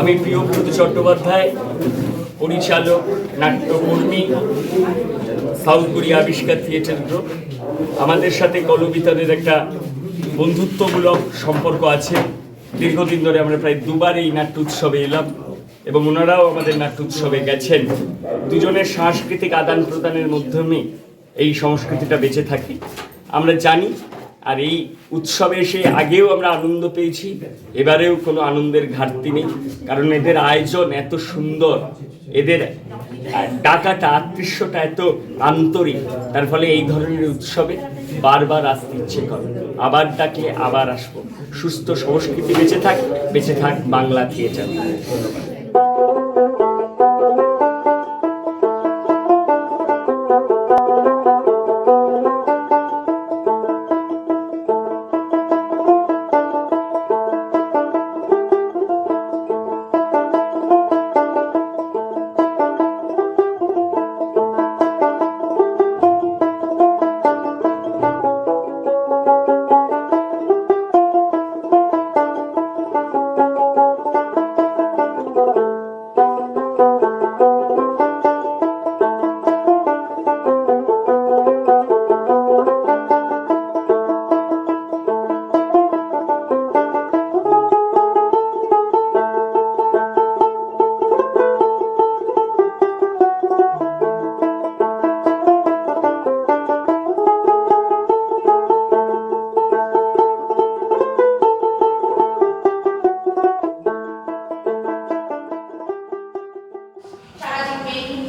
আমি প্রিয়ব্রত চট্টোপাধ্যায়, পরিচালক, নাট্যকর্মী South Korea Abishkar theatre group. আমাদের সাথে কলবিতানের একটা বন্ধুত্বমূলক সম্পর্ক আছে। দীর্ঘদিন ধরে আমরা প্রায় দুবার এই নাট্য উৎসবে এলাম এবং ওনারাও আমাদের নাট্য উৎসবে গেছেন। দুজনের সাংস্কৃতিক আদান প্রদানের মাধ্যমে এই সংস্কৃতিটা বেঁচে থাকি। আমরা জানি আর এই উৎসবে এসে আগেও আমরা আনন্দ পেয়েছি, এবারেও কোনো আনন্দের ঘাটতি নেই, কারণ এদের আয়োজন এত সুন্দর, এদের ডাকাটা আত্মীয়টা এত আন্তরিক, তার ফলে এই ধরনের উৎসবে বারবার আসতে ইচ্ছে করে। আবার ডাকলে আবার আসব। সুস্থ সংস্কৃতি বেঁচে থাক বেঁচে থাক বাংলা থিয়েটার।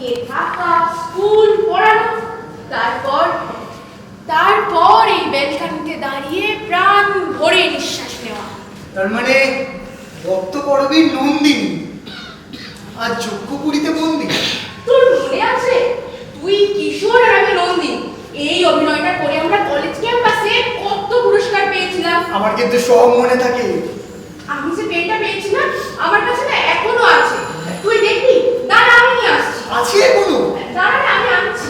নিয়ে থাকা স্কুল পড়ানো। তারপর তারপর এই বেলকানিতে দাঁড়িয়ে প্রাণ ভরে নিঃশ্বাস নেওয়া। তার মানে ভক্ত করবি নন্দিনী আর যজ্ঞ পুরীতে বন্দি। তোর মনে আছে? তুই কিশোর আর আমি নন্দিনী। এই অভিনয়টা করে আমরা কলেজ ক্যাম্পাসে কত পুরস্কার পেয়েছিলাম। আমার কিন্তু সব মনে থাকে আমি যে পেনটা পেয়েছিলাম আমার কাছে না এখনও আছে তুই দেখবি দাঁড়া আমি নিয়ে আসছি আছে এখনও দাঁড়া না, আমি আনছি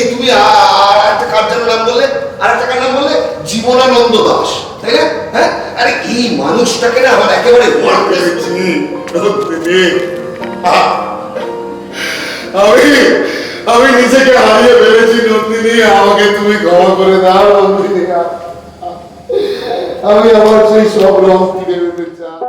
এই তুমি আর একটা নাম বললে? আর একটা কার নাম বললে? জীবনানন্দ দাস। তাই না? হ্যাঁ? আরে এই মানুষটাকে না আমার একেবারে আমি আমি নিজেকে হারিয়ে ফেলেছি নন্দিনী। আমাকে তুমি ক্ষমা করে দাও নন্দিনী। আমি আমার সেই সব রং পেয়েছি